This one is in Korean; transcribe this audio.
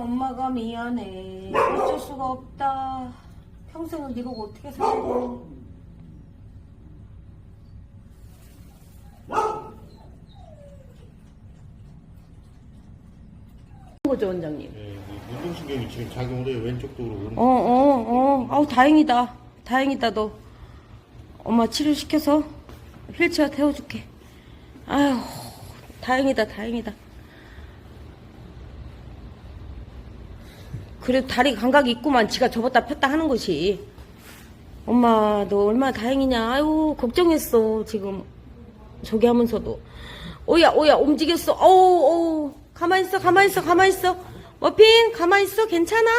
엄마가 미안해. 어쩔 수가 없다. 평생을 네 보고 어떻게 살고. 거죠 원장님. 예, 이 운동신경이 지금 작용을 해요. 왼쪽도 그렇고. 어, 어, 어. 아우, 다행이다. 다행이다, 너. 엄마 치료 시켜서 휠체어 태워줄게. 아휴, 다행이다, 다행이다. 그래도 다리 감각이 있구만. 지가 접었다 폈다 하는 것이. 엄마, 너 얼마나 다행이냐. 아유, 걱정했어, 지금. 저기 하면서도. 오야, 오야, 움직였어. 어우, 어우. 가만있어, 가만있어, 가만있어. 머핀, 가만있어. 괜찮아?